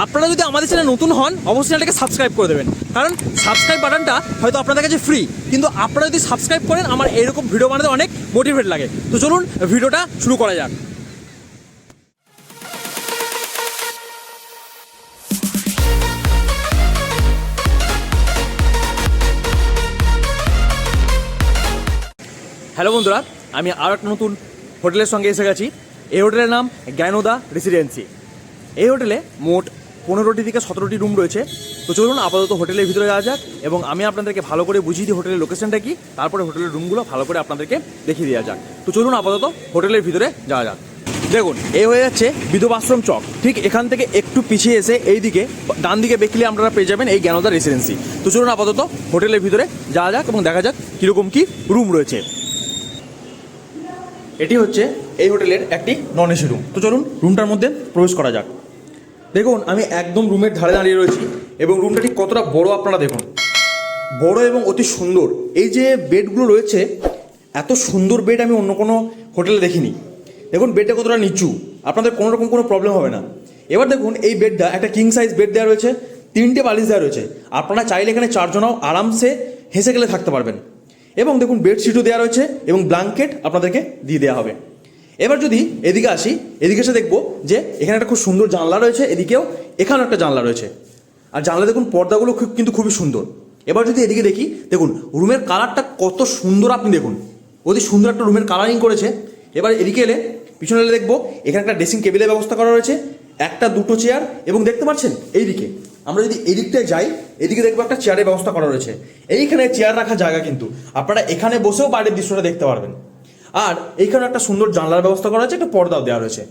আপনারা যদি আমাদের চ্যানেল নতুন হন, অবশ্যই চ্যানেলটাকে সাবস্ক্রাইব করে দেবেন। কারণ সাবস্ক্রাইব বাটনটা হয়তো আপনাদের কাছে ফ্রি কিন্তু আপনারা যদি সাবস্ক্রাইব করেন, আমার এরকম ভিডিও বানাতে অনেক মোটিভেট লাগে। তো চলুন ভিডিওটা শুরু করা যাক। হ্যালো বন্ধুরা, আমি আরও একটা নতুন হোটেলের সঙ্গে এসে গেছি। এই হোটেলের নাম জ্ঞানোদা রেসিডেন্সি এই হোটেলে মোট পনেরোটি থেকে সতেরোটি রুম রয়েছে। তো চলুন আপাতত হোটেলের ভিতরে যাওয়া যাক এবং আমি আপনাদেরকে ভালো করে বুঝিয়ে দিই হোটেলের লোকেশনটা কি, তারপরে হোটেলের রুমগুলো ভালো করে আপনাদেরকে দেখিয়ে দেওয়া যাক। তো চলুন আপাতত হোটেলের ভিতরে যাওয়া যাক। দেখুন এই হয়ে যাচ্ছে বিধবাশ্রম চক। ঠিক এখান থেকে একটু পিছিয়ে এসে এই দিকে ডান দিকে বেঁকলে আপনারা পেয়ে যাবেন এই জ্ঞানোদা রেসিডেন্সি তো চলুন আপাতত হোটেলের ভিতরে যাওয়া যাক এবং দেখা যাক কীরকম কী রুম রয়েছে। এটি হচ্ছে এই হোটেলের একটি নন এসি রুম তো চলুন রুমটার মধ্যে প্রবেশ করা যাক। দেখুন, আমি একদম রুমের ধারে দাঁড়িয়ে রয়েছি এবং রুমটা ঠিক কতটা বড় আপনারা দেখুন। বড় এবং অতি সুন্দর। এই যে বেডগুলো রয়েছে, এত সুন্দর বেড আমি অন্য কোনো হোটেলে দেখিনি। দেখুন বেডটা কতটা নিচু। আপনাদের কোনো রকম কোনো প্রবলেম হবে না। এবার দেখুন, এই বেডটা একটা কিং সাইজ বেড দেওয়া রয়েছে, তিনটে বালিশ দেওয়া রয়েছে। আপনারা চাইলে এখানে চারজনাও আরামসে হেসে গেলে থাকতে পারবেন। এবং দেখুন বেডশিটও দেওয়া রয়েছে এবং ব্ল্যাঙ্কেট আপনাদেরকে দিয়ে দেওয়া হবে। এবার যদি এদিকে আসি, এদিকে এসে দেখব যে এখানে একটা খুব সুন্দর জানলা রয়েছে, এদিকেও এখানেও একটা জানলা রয়েছে। আর জানলা দেখুন পর্দাগুলো খুব কিন্তু খুবই সুন্দর। এবার যদি এদিকে দেখি, দেখুন রুমের কালারটা কত সুন্দর আপনি দেখুন। অতি সুন্দর একটা রুমের কালারিং করেছে। এবার এদিকে এলে পিছনে এলে দেখব এখানে একটা ড্রেসিং টেবিলের ব্যবস্থা করা রয়েছে, একটা, দুটো চেয়ার এবং দেখতে পাচ্ছেন এইদিকে। আমরা যদি এদিকটায় যাই, এদিকে দেখব একটা চেয়ারের ব্যবস্থা করা রয়েছে। এইখানে চেয়ার রাখার জায়গা কিন্তু। আপনারা এখানে বসেও বাইরের দৃশ্যটা দেখতে পারবেন। আর এইখানে একটা সুন্দর জানলার ব্যবস্থা করা হয়েছে, একটা পর্দাও দেওয়া রয়েছে।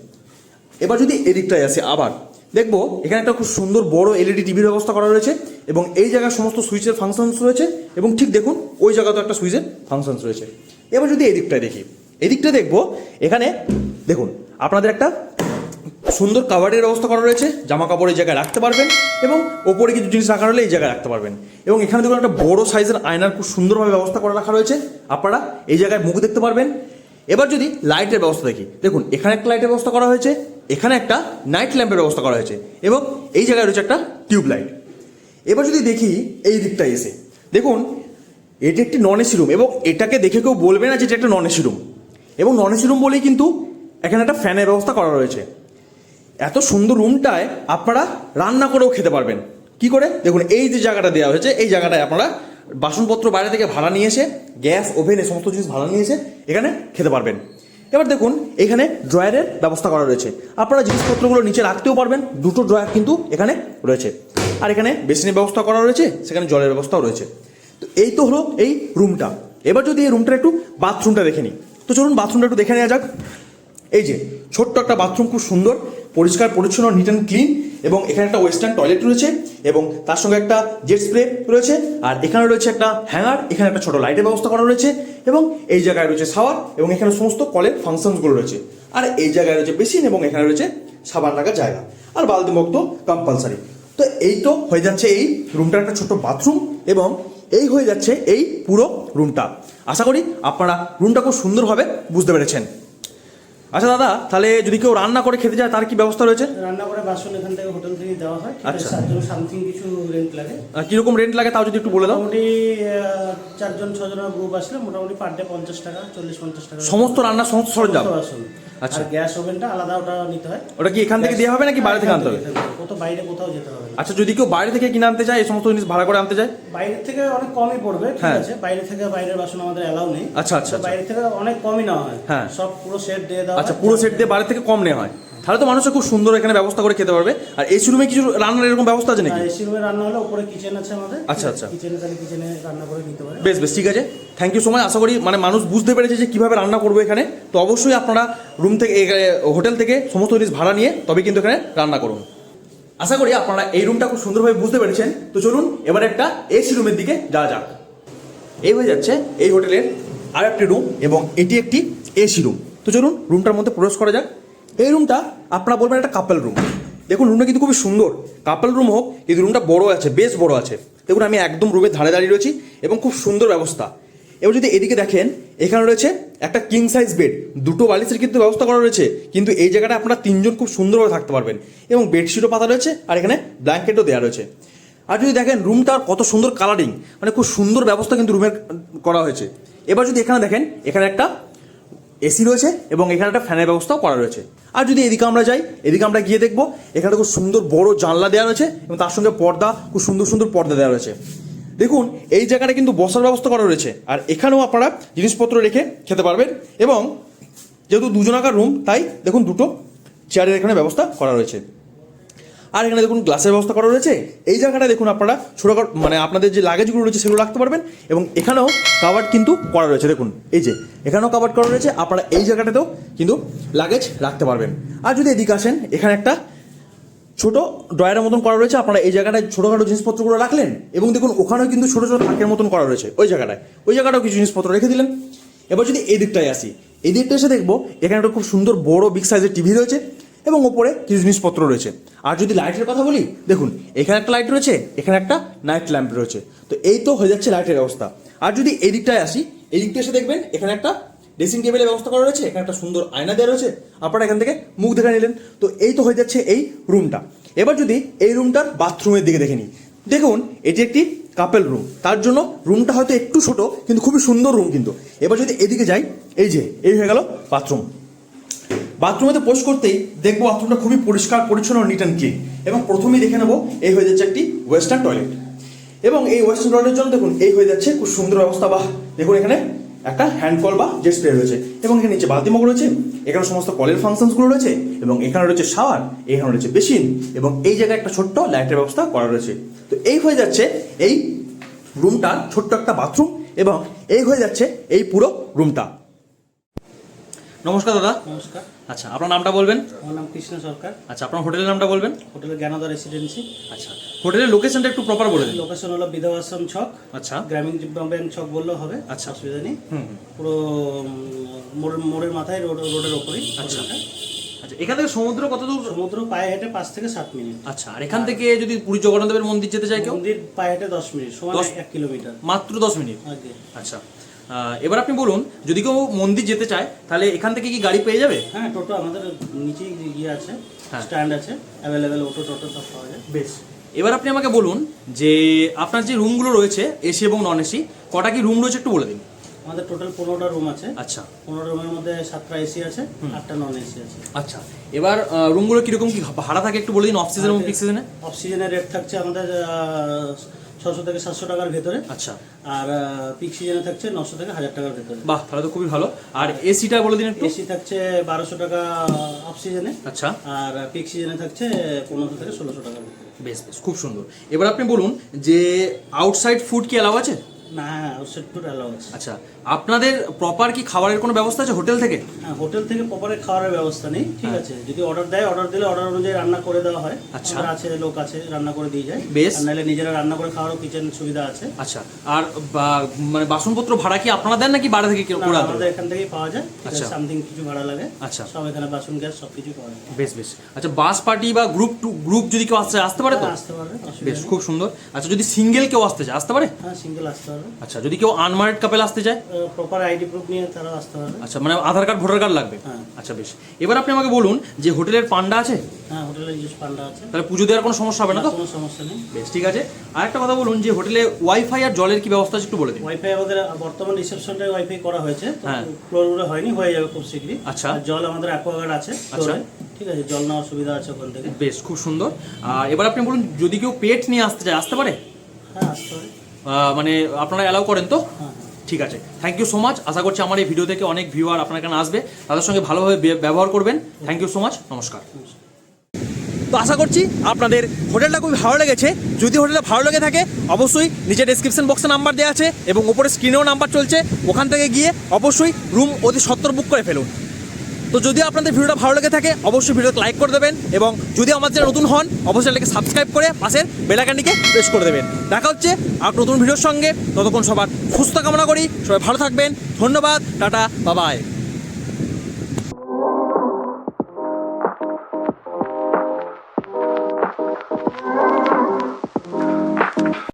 এবার যদি এদিকটায় আসে আবার, দেখব এখানে একটা খুব সুন্দর বড় এলইডি টিভির ব্যবস্থা করা রয়েছে এবং এই জায়গায় সমস্ত সুইচের ফাংশনস রয়েছে এবং ঠিক দেখুন ওই জায়গাতেও একটা সুইচের ফাংশনস রয়েছে। এবার যদি এদিকটায় দেখি, এদিকটা দেখব এখানে দেখুন, আপনাদের একটা সুন্দর কাভারের ব্যবস্থা করা রয়েছে জামা কাপড় এই জায়গায় রাখতে পারবেন এবং ওপরে কিছু জিনিস রাখা হলে এই জায়গায় রাখতে পারবেন। এবং এখানে দেখুন একটা বড় সাইজের আয়নার খুব সুন্দরভাবে ব্যবস্থা করে রাখা রয়েছে, আপনারা এই জায়গায় মুখ দেখতে পারবেন। এবার যদি লাইটের ব্যবস্থা দেখি, দেখুন, এখানে একটা লাইটের ব্যবস্থা করা হয়েছে, এখানে একটা নাইট ল্যাম্পের ব্যবস্থা করা হয়েছে এবং এই জায়গায় রয়েছে একটা টিউব লাইট। এবার যদি দেখি এই দিকটায় এসে, দেখুন, এটি একটি নন এসি রুম এবং এটাকে দেখে কেউ বলবে না যে এটা একটা নন এসি রুম এবং নন এসি রুম বলেই কিন্তু এখানে একটা ফ্যানের ব্যবস্থা করা রয়েছে। এত সুন্দর রুমটায় আপনারা রান্না করেও খেতে পারবেন। কি করে? দেখুন, এই যে জায়গাটা দেওয়া হয়েছে, এই জায়গাটায় আপনারা বাসনপত্র বাইরে থেকে ভাড়া নিয়ে এসে, গ্যাস, ওভেন, এই সমস্ত জিনিস ভাড়া নিয়ে এসে এখানে খেতে পারবেন। এবার দেখুন, এখানে ড্রয়ারের ব্যবস্থা করা রয়েছে। আপনারা জিনিসপত্রগুলো নিচে রাখতেও পারবেন, দুটো ড্রয়ার কিন্তু এখানে রয়েছে। আর এখানে বেসিনের ব্যবস্থা করা রয়েছে, সেখানে জলের ব্যবস্থাও রয়েছে। তো এই তো হলো এই রুমটা। এবার যদি এই রুমটার একটু বাথরুমটা দেখে নিই। তো চলুন বাথরুমটা একটু দেখে নেওয়া যাক। এই যে, ছোট্ট একটা বাথরুম, খুব সুন্দর। পরিষ্কার, পরিচ্ছন্ন নিট অ্যান্ড ক্লিন এবং এখানে একটা ওয়েস্টার্ন টয়লেট রয়েছে এবং তার সঙ্গে একটা জেট স্প্রে রয়েছে আর এখানে রয়েছে একটা হ্যাঙ্গার এখানে একটা ছোট লাইটের ব্যবস্থা করা রয়েছে এবং এই জায়গায় রয়েছে শাওয়ার এবং এখানে সমস্ত কলের ফাংশনসগুলো রয়েছে। আর এই জায়গায় রয়েছে বেসিন এবং এখানে রয়েছে সাবান রাখার জায়গা। আর বালতি মুক্ত কম্পালসারি তো এই তো হয়ে যাচ্ছে এই রুমটার একটা ছোট বাথরুম এবং এই হয়ে যাচ্ছে এই পুরো রুমটা আশা করি আপনারা রুমটা খুব সুন্দরভাবে বুঝতে পেরেছেন। আচ্ছা দাদা তাহলে যদি কেউ রান্না করে খেতে যায় তার কি ব্যবস্থা রয়েছে? রান্না করে বাসন এখান থেকে হোটেল থেকে দেওয়া হয়। আচ্ছা। জন্য সামথিং কিছু রেন্ট লাগে। কীরকম রেন্ট লাগে তাও যদি একটু বলে দাও। মোটামুটি চারজন ছজনের গ্রুপ আসলে মোটামুটি পার ডে পঞ্চাশ টাকা চল্লিশ পঞ্চাশ টাকা। সমস্ত রান্না সমস্ত সরঞ্জাম? আচ্ছা। গ্যাস ওভেনটা আলাদা ওটা নিতে হয়। ওটা কি এখান থেকে দেওয়া হবে নাকি বাইরে থেকে আনতে হবে? কোথাও বাইরে কোথাও যেতে হবে আচ্ছা যদি কেউ বাইরে থেকে কিনে আনতে চায় এই সমস্ত জিনিস ভাড়া করে আনতে চায়? বাইরে থেকে অনেক কমই পড়বে ঠিক হ্যাঁ। আছে? বাইরে থেকে বাইরের বাসন আমাদের এলাও নেই। আচ্ছা, আচ্ছা, আচ্ছা। বাইরে থেকে অনেক কমই নেওয়া হয়। হ্যাঁ। সব পুরো সেট দিয়ে দেওয়া আচ্ছা পুরো সেট দিয়ে বাইরে থেকে কম নেওয়া হয়। তাহলে তো মানুষের খুব সুন্দর এখানে ব্যবস্থা করে খেতে পারবে। আর এসি রুমে কিছু রান্নার এরকম ব্যবস্থা আছে নাকি? এসি রুমে রান্না হলে উপরে কিচেন আছে আমাদের। আচ্ছা, আচ্ছা। কিচেনে তাহলে কিচেনে রান্না করে নিতে পারে। বেশ বেশ ঠিক আছে। থ্যাংক ইউ সো মাচ আশা করি মানে মানুষ বুঝতে পেরেছে যে কীভাবে রান্না করব এখানে। তো অবশ্যই আপনারা রুম থেকে হোটেল থেকে সমস্ত জিনিস ভাড়া নিয়ে তবে কিন্তু এখানে রান্না করুন। আশা করি আপনারা এই রুমটা খুব সুন্দরভাবে বুঝতে পেরেছেন। তো চলুন এবার একটা এসি রুমের দিকে যাওয়া যাক। এই হয়ে যাচ্ছে এই হোটেলের আর একটি রুম এবং এটি একটি এসি রুম তো চলুন রুমটার মধ্যে প্রবেশ করা যাক। এই রুমটা আপনারা বলবেন একটা কাপেল রুম দেখুন রুমটা কিন্তু খুবই সুন্দর। কাপেল রুম হোক, কিন্তু রুমটা বড় আছে, বেশ বড় আছে। দেখুন, আমি একদম রুমের ধারে দাঁড়িয়ে রয়েছি এবং খুব সুন্দর ব্যবস্থা। এবার যদি এদিকে দেখেন, এখানে রয়েছে একটা কিং সাইজ বেড দুটো বালিশের কিন্তু ব্যবস্থা করা রয়েছে, কিন্তু এই জায়গাটা আপনারা তিনজন খুব সুন্দরভাবে থাকতে পারবেন। এবং বেডশিটও পাতা রয়েছে, আর এখানে ব্ল্যাঙ্কেটও দেওয়া রয়েছে। আর যদি দেখেন রুমটার কত সুন্দর কালারিং মানে খুব সুন্দর ব্যবস্থা কিন্তু রুমের করা হয়েছে। এবার যদি এখানে দেখেন, এখানে একটা এসি রয়েছে এবং এখানে একটা ফ্যানের ব্যবস্থাও করা রয়েছে। আর যদি এদিকে আমরা যাই, এদিকে আমরা গিয়ে দেখব, এখানে খুব সুন্দর বড় জানলা দেওয়া রয়েছে এবং তার সঙ্গে পর্দা, খুব সুন্দর সুন্দর পর্দা দেওয়া রয়েছে। দেখুন, এই জায়গাটা কিন্তু বসার ব্যবস্থা করা রয়েছে। আর এখানেও আপনারা জিনিসপত্র রেখে খেতে পারবেন এবং যেহেতু দুজনাকার রুম তাই দেখুন দুটো চেয়ারের এখানে ব্যবস্থা করা রয়েছে। আর এখানে দেখুন গ্লাসের ব্যবস্থা করা রয়েছে। এই জায়গাটা দেখুন আপনারা ছোটো মানে আপনাদের যে লাগেজগুলো রয়েছে সেগুলো রাখতে পারবেন এবং এখানেও কাভার্ড কিন্তু করা রয়েছে। দেখুন, এই যে, এখানেও কাভার্ড করা রয়েছে। আপনারা এই জায়গাটাতেও কিন্তু লাগেজ রাখতে পারবেন। আর যদি এদিকে আসেন, এখানে একটা ছোট ড্রয়ারের মতন করা রয়েছে। আপনারা এই জায়গাটায় ছোটোখাটো জিনিসপত্রগুলো রাখলেন এবং দেখুন, ওখানেও কিন্তু ছোটো ছোটো থাকের মতন করা রয়েছে ওই জায়গাটায়। ওই জায়গাটাও কিছু জিনিসপত্র রেখে দিলেন। এবার যদি এদিকটায় আসি এই দিকটা এসে দেখব, এখানে একটা খুব সুন্দর বড় বিগ সাইজের টিভি রয়েছে। এবং ওপরে কিছু জিনিসপত্র রয়েছে। আর যদি লাইটের কথা বলি, দেখুন, এখানে একটা লাইট রয়েছে, এখানে একটা নাইট ল্যাম্প রয়েছে। তো এই তো হয়ে যাচ্ছে লাইটের ব্যবস্থা। আর যদি এই দিকটায় আসি, এই দিকটা এসে দেখবেন, এখানে একটা ড্রেসিং টেবিলের ব্যবস্থা করা রয়েছে, এখানে একটা সুন্দর আয়না দেওয়া রয়েছে। আপনারা এখান থেকে মুখ দেখে নিলেন। তো এই তো হয়ে যাচ্ছে এই রুমটা এবার যদি এই রুমটার বাথরুমের দিকে দেখে নিই। দেখুন, এটি একটি কাপেল রুম তার জন্য রুমটা হয়তো একটু ছোট, কিন্তু খুবই সুন্দর রুম কিন্তু। এবার যদি এদিকে যাই, এই যে, এই হয়ে গেল বাথরুম বাথরুমেতে পোস্ট করতেই দেখব বাথরুমটা খুবই পরিষ্কার, পরিচ্ছন্ন নিট অ্যান্ড ক্লিন এবং প্রথমেই দেখে নেব এই হয়ে যাচ্ছে একটি ওয়েস্টার্ন টয়লেট এবং এই ওয়েস্টার্ন টয়লেটের জন্য দেখুন, এই হয়ে যাচ্ছে খুব সুন্দর ব্যবস্থা বা দেখুন এখানে একটা হ্যান্ড কল বা জেট স্প্রে রয়েছে। এবং এখানে নিচে বালতি রয়েছে, এখানে সমস্ত কলের ফাংশনসগুলো রয়েছে, এবং এখানে রয়েছে শাওয়ার এখানে রয়েছে বেসিন এবং এই জায়গায় একটা ছোট্ট লাইটের ব্যবস্থা করা রয়েছে। তো এই হয়ে যাচ্ছে এই রুমটার ছোট্ট একটা বাথরুম এবং এই হয়ে যাচ্ছে এই পুরো রুমটা নমস্কার দাদা। নমস্কার। আচ্ছা আপনার নামটা বলবেন? আমার নাম কৃষ্ণ সরকার। আচ্ছা আপনার হোটেলের নামটা বলবেন? হোটেল জ্ঞানদা রেসিডেন্সি আচ্ছা হোটেলের লোকেশনটা একটু প্রপার বলে দিন। লোকেশন হলো বিধবাশ্রম ছক আচ্ছা। গ্রামীণ ব্যাংক ছক বললেও হবে আচ্ছা। অসুবিধা নেই। পুরো মোড়ের মোড়ের মাথায় রোড রোডের ওপরেই আচ্ছা। আচ্ছা এখান থেকে সমুদ্র কত দূর? সমুদ্র পায়ে হেঁটে পাঁচ থেকে সাত মিনিট। আচ্ছা আর এখান থেকে যদি পুরী জগন্নাথদেবের মন্দির যেতে চাই কেউ? মন্দির পায়ে হেঁটে দশ মিনিট সমান এক কিলোমিটার। মাত্র দশ মিনিট। আচ্ছা। এবার আপনি বলুন যদি কেউ মন্দির যেতে চায় তাহলে এখান থেকে কি গাড়ি পেয়ে যাবে? হ্যাঁ টোটো আমাদের নিচেই ইয়ে আছে হ্যাঁ। স্ট্যান্ড আছে অ্যাভেলেবেল অটো টোটো সব পাওয়া যায়। বেশ। এবার আপনি আমাকে বলুন যে আপনার যে রুমগুলো রয়েছে এসি এবং নন এসি কটা কি রুম রয়েছে একটু বলে দিন। আমাদের টোটাল পনেরোটা রুম আছে। আচ্ছা। পনেরো রুমের মধ্যে সাতটা এসি আছে আটটা নন এসি আছে। আচ্ছা। এবার রুমগুলো কীরকম কি ভাড়া থাকে একটু বলে দিন অফ সিজন এবং পিক সিজনে অক্সিজেনের রেট থাকছে আমাদের ছশো থেকে সাতশো টাকার ভেতরে। আচ্ছা। আর পিক সিজনে থাকছে নশো থেকে হাজার টাকার ভেতরে। বাহ তাহলে তো খুবই ভালো। আর এসিটা বলে দিন একটু। এসি থাকছে বারোশো টাকা অফ সিজনে আচ্ছা। আর পিক সিজনে থাকছে পনেরোশো থেকে ষোলোশো টাকার ভেতরে। বেশ বেশ খুব সুন্দর। এবার আপনি বলুন যে আউটসাইড ফুড কি অ্যালাউ আছে? না হ্যাঁ ফুড অ্যালাউ আছে। আচ্ছা আপনাদের প্রপার কি খাবারের কোনো ব্যবস্থা আছে হোটেল থেকে? হ্যাঁ হোটেল থেকে প্রপারে খাওয়ার ব্যবস্থা নেই ঠিক আছে। যদি অর্ডার দেয় অর্ডার দিলে অর্ডার অনুযায়ী রান্না করে দেওয়া হয়। আচ্ছা। আছে লোক আছে রান্না করে দিয়ে যায় বেশ। নাহলে নিজেরা রান্না করে খাওয়ারও কিচেন সুবিধা আছে। আচ্ছা আর মানে বাসনপত্র ভাড়া কি আপনারা দেন নাকি বাইরে থেকে না, আমাদের এখান থেকেই পাওয়া যায়। আচ্ছা। সামথিং কিছু ভাড়া লাগে। আচ্ছা। সব এখানে বাসন গ্যাস সব কিছু পাওয়া যায়। বেশ বেশ। আচ্ছা বাস পার্টি বা গ্রুপ টু গ্রুপ যদি কেউ আসতে আসতে পারে তো? হ্যাঁ, আসতে অসুবিধা বেশ খুব সুন্দর। আচ্ছা যদি সিঙ্গেল কেউ আসতে চায় আসতে পারে? হ্যাঁ সিঙ্গেল আসতে আচ্ছা যদি কেউ আনমার্ড কাপেল আসতে চায়? প্রপার আইডি প্রুফ নিয়ে তারা আসতে পারবে। আচ্ছা মানে আধার কার্ড ভোটার কার্ড লাগবে? হ্যাঁ। আচ্ছা বেশ। এবার আপনি আমাকে বলুন যে হোটেলের পান্ডা আছে? হ্যাঁ হোটেলে ইউজ পান্ডা আছে। তাহলে পুজো দেওয়ার কোনো সমস্যা হবে না তো? কোনো সমস্যা নেই। বেশ ঠিক আছে। আর একটা কথা বলুন যে হোটেলে ওয়াইফাই আর জলের কি ব্যবস্থা আছে একটু বলে দিন। ওয়াইফাই আমাদের বর্তমান রিসেপশনটায় ওয়াইফাই করা হয়েছে হ্যাঁ। ফ্লোরগুলো হয়নি হয়ে যাবে খুব শীঘ্রই। আচ্ছা। আর জল আমাদের অ্যাকোয়াগার্ড আছে আচ্ছা। ঠিক আছে জল নেওয়ার সুবিধা আছে ওখান থেকে। বেশ খুব সুন্দর। আর এবার আপনি বলুন যদি কেউ পেট নিয়ে আসতে চায় আসতে পারে? হ্যাঁ আসতে পারে। মানে আপনারা অ্যালাউ করেন তো? ঠিক আছে। থ্যাংক ইউ সো মাচ আশা করছি আমার এই ভিডিও থেকে অনেক ভিউয়ার আপনার এখানে আসবে। তাদের সঙ্গে ভালোভাবে ব্যবহার করবেন। থ্যাংক ইউ সো মাচ নমস্কার। তো আশা করছি আপনাদের হোটেলটা খুবই ভালো লেগেছে। যদি হোটেলটা ভালো লেগে থাকে, অবশ্যই নিচে ডেসক্রিপশন বক্সে নাম্বার দেওয়া আছে এবং উপরে স্ক্রিনেও নাম্বার চলছে। ওখান থেকে গিয়ে অবশ্যই রুম অতি সত্তর বুক করে ফেলুন। তো যদি আপনাদের ভিডিওটা ভালো লেগে থাকে, অবশ্যই ভিডিওতে লাইক করে দেবেন এবং যদি আমার চ্যানেল নতুন হন, অবশ্যই লাইকে সাবস্ক্রাইব করে পাশের বেলাকানিকে প্রেস করে দেবেন। দেখা হচ্ছে আর নতুন ভিডিওর সঙ্গে। ততক্ষণ সবার সুস্থ কামনা করি। সবাই ভালো থাকবেন। ধন্যবাদ। টাটা। বাবাই।